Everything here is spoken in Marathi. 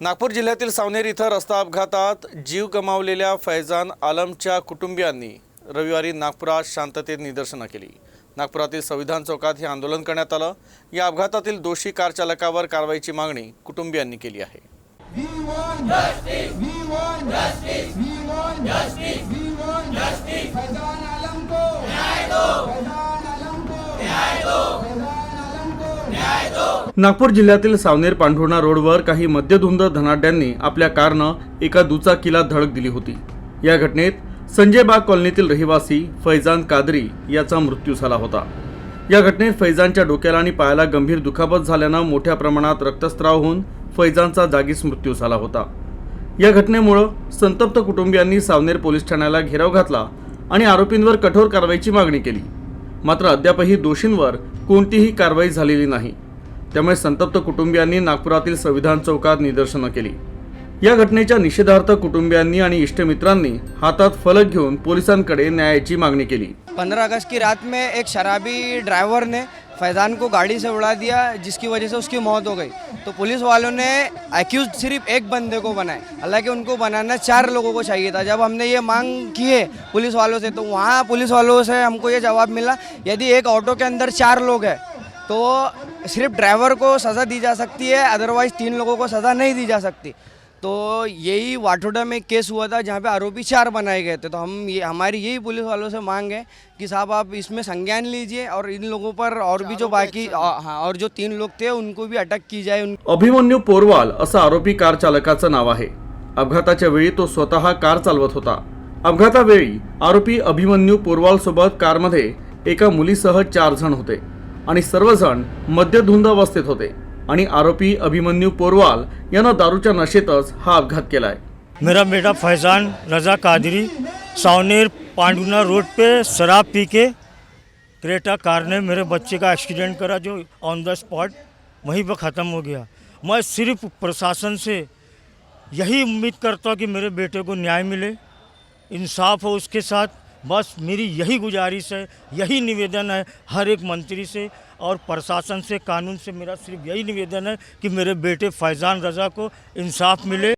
नागपूर जिल्ह्यातील सावनेर इथं रस्ता अपघातात जीव गमावलेल्या फैजान आलमच्या कुटुंबियांनी रविवारी नागपुरात शांततेत निदर्शनं केली. नागपुरातील संविधान चौकात हे आंदोलन करण्यात आलं. या अपघातातील दोषी कार चालकावर कारवाईची मागणी कुटुंबियांनी केली आहे. We नागपूर जिल्ह्यातील सावनेर पांढुर्णा रोडवर काही मद्यधुंद धनाढ्यांनी आपल्या कारनं एका दुचाकीला धडक दिली होती. या घटनेत संजय बाग कॉलनीतील रहिवासी फैजान कादरी याचा मृत्यू झाला होता. या घटनेत फैजानच्या डोक्याला आणि पायाला गंभीर दुखापत झाल्यानं मोठ्या प्रमाणात रक्तस्त्राव होऊन फैजानचा जागीच मृत्यू झाला होता. या घटनेमुळं संतप्त कुटुंबियांनी सावनेर पोलीस ठाण्याला घेराव घातला आणि आरोपींवर कठोर कारवाईची मागणी केली. मात्र अद्यापही दोषींवर कोणतीही कारवाई झालेली नाही. त्यामुळे संतप्त कुटुंबियांनी नागपुरातील संविधान चौकात निदर्शनं केली. या घटनेच्या निषेधार्थ कुटुंबियांनी आणि इष्टमित्रांनी हातात फलक घेऊन पोलिसांकडे न्यायाची मागणी केली. पंद्रह अगस्त की रात में एक शराबी ड्राइवर ने फैज़ान को गाड़ी से उड़ा दिया जिसकी वजह से उसकी मौत हो गई। तो पुलिस वालों ने एक्यूज सिर्फ एक बंदे को बनाए। हालांकि उनको बनाना चार लोगों को चाहिए था। जब हमने ये मांग की है पुलिस वालों से तो वहाँ पुलिस वालों से हमको ये जवाब मिला यदि एक ऑटो के अंदर चार लोग हैं तो सिर्फ ड्राइवर को सज़ा दी जा सकती है अदरवाइज तीन लोगों को सज़ा नहीं दी जा सकती। तो यही वाटोडा में एक केस हुआ था जहाँ पे आरोपी चार बनाए गए थे। तो हम ये हमारी यही पुलिस वालों से मांग है कि साहब आप इसमें संज्ञान लीजिए और इन लोगों पर और भी जो बाकी हाँ और जो तीन लोग थे उनको भी अटक की जाए उन अभिमन्यू पोरवाल असं आरोपी कार चालकाचं नाव आहे. अपघाताच्या वेळी तो स्वतः कार चालवत होता. अपघातावेळी आरोपी अभिमन्यू पोरवाल सोबत कारमध्ये एका मुलीसह चार जण होते. आणि सर्वजण मद्यधुंद अवस्थेत होते. आणि आरोपी अभिमन्यू पोरवाल यानं दारूच्या नशेतच हा अपघात केलाय. मेरा बेटा फैज़ान रज़ा कादरी सावनेर पांडुना रोड पे शराब पी के क्रेटा कार ने मेरे बच्चे का एक्सीडेंट करा जो ऑन द स्पॉट वहीं पर ख़त्म हो गया। मैं सिर्फ प्रशासन से यही उम्मीद करता हूँ कि मेरे बेटे को न्याय मिले इंसाफ हो उसके साथ बस मेरी यही गुजारिश है, यही निवेदन है हर एक मंत्री से और प्रशासन से, कानून से मेरा सिर्फ़ यही निवेदन है कि मेरे बेटे फैज़ान रज़ा को इंसाफ मिले।